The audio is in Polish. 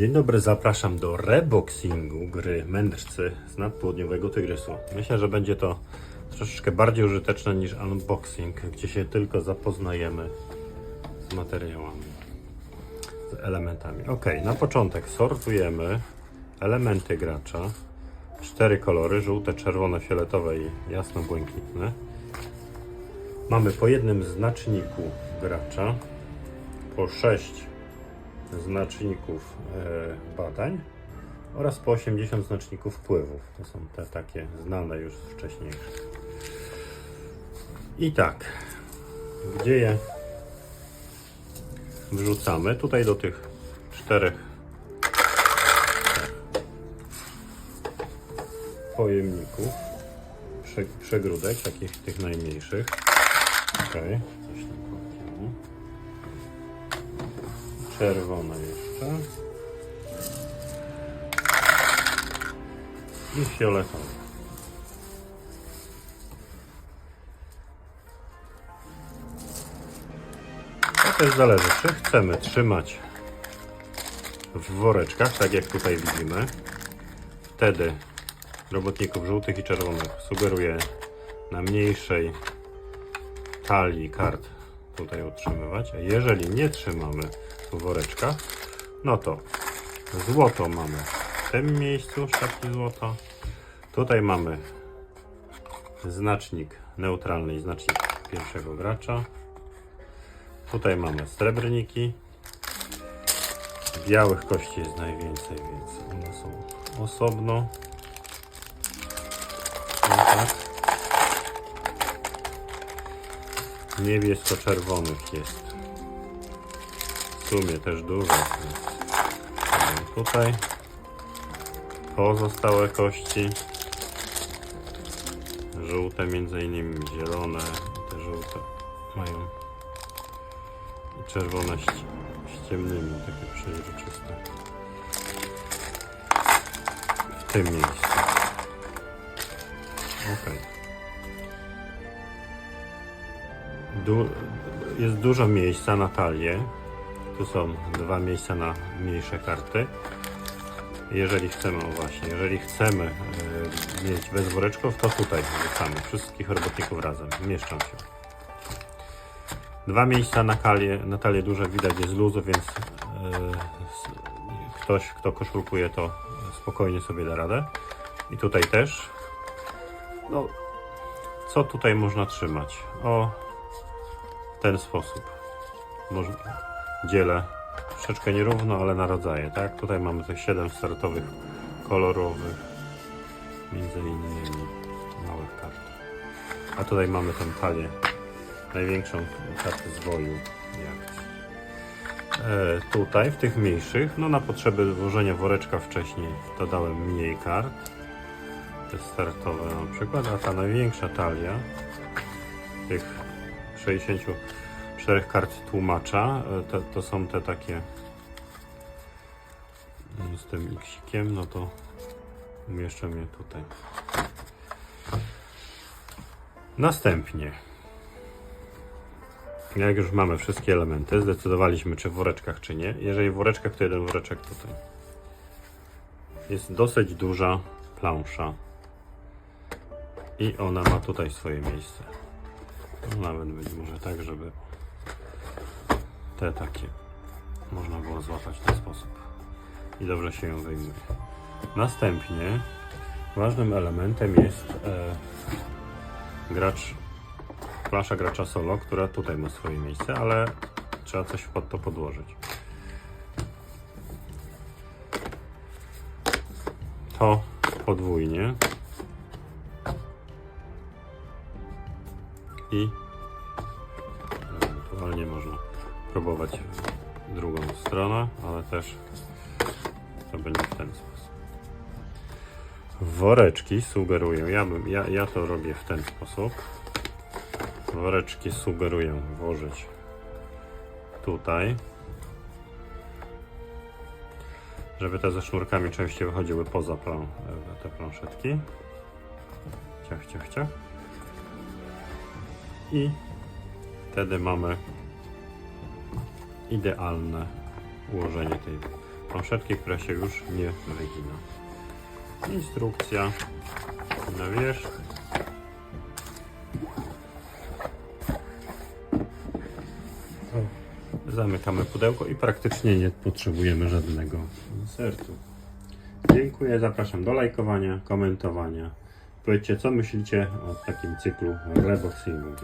Dzień dobry, zapraszam do reboxingu gry Mędrcy z nadpołudniowego Tygrysu. Myślę, że będzie to troszeczkę bardziej użyteczne niż unboxing, gdzie się tylko zapoznajemy z materiałami, z elementami. Ok, na początek sortujemy elementy gracza. Cztery kolory, żółte, czerwone, fioletowe i jasno-błękitne. Mamy po jednym znaczniku gracza, po sześć znaczników e, badań oraz po 80 znaczników wpływów. To są te takie znane już z wcześniejszych. I tak, gdzie je wrzucamy? Tutaj do tych czterech pojemników, prze, przegródek, takich tych najmniejszych. Okej, Czerwone jeszcze. I fioletowe. To też zależy, czy chcemy trzymać w woreczkach, tak jak tutaj widzimy. Wtedy robotników żółtych i czerwonych sugeruję na mniejszej talii kart tutaj utrzymywać. A jeżeli nie trzymamy w woreczkach, no to złoto mamy w tym miejscu, sztabki złota. Tutaj mamy znacznik neutralny i znacznik pierwszego gracza. Tutaj mamy srebrniki. Białych kości jest najwięcej, więc one są osobno. No tak. Niebiesko-czerwonych jest w sumie też dużo. Tutaj pozostałe kości. Żółte między innymi, zielone. Te żółte mają i czerwone z, ciemnymi, takie przejrzyste. W tym miejscu. Okej. Du jest dużo miejsca na talię. Tu są dwa miejsca na mniejsze karty. Jeżeli chcemy, właśnie, jeżeli chcemy e, mieć bez woreczków, to tutaj wrzucamy wszystkich robotników razem. Mieszczą się. Dwa miejsca na, kalię, na talię duże widać jest luzu, więc e, ktoś, kto koszulkuje, to spokojnie sobie da radę. I tutaj też. No, co tutaj można trzymać? O, w ten sposób. Może dzielę troszeczkę nierówno, ale na rodzaje, tak? Tutaj mamy tych 7 startowych kolorowych, między innymi małych kart. A tutaj mamy tę talię, największą kartę zwoju. E, tutaj w tych mniejszych, no na potrzeby włożenia woreczka wcześniej dodałem mniej kart. Te startowe na przykład, a ta największa talia tych 64 kart tłumacza, e, to, są te takie mm, z tym x-ikiem, no to umieszczę je tutaj. Następnie, jak już mamy wszystkie elementy, zdecydowaliśmy czy w woreczkach, czy nie. Jeżeli w woreczkach, to jeden woreczek tutaj. Jest dosyć duża plansza i ona ma tutaj swoje miejsce. No, Nawet być może tak, żeby te takie można było złapać w ten sposób i dobrze się ją wyjmuje. Następnie ważnym elementem jest e, gracz, plansza gracza solo, która tutaj ma swoje miejsce, ale trzeba coś pod to podłożyć. To podwójnie i ewentualnie można próbować drugą stronę, ale też to będzie w ten sposób. Woreczki sugerują, ja, bym, ja, ja to robię w ten sposób. Woreczki sugeruję włożyć tutaj, żeby te ze sznurkami częściej wychodziły poza plan, te planszetki. Ciach, ciach, ciach. I wtedy mamy idealne ułożenie tej Manszetki, która się już nie wygina. Instrukcja na wierzch. Zamykamy pudełko i praktycznie nie potrzebujemy żadnego insertu. Dziękuję, zapraszam do lajkowania, komentowania. Powiedzcie, co myślicie o takim cyklu reboxingu.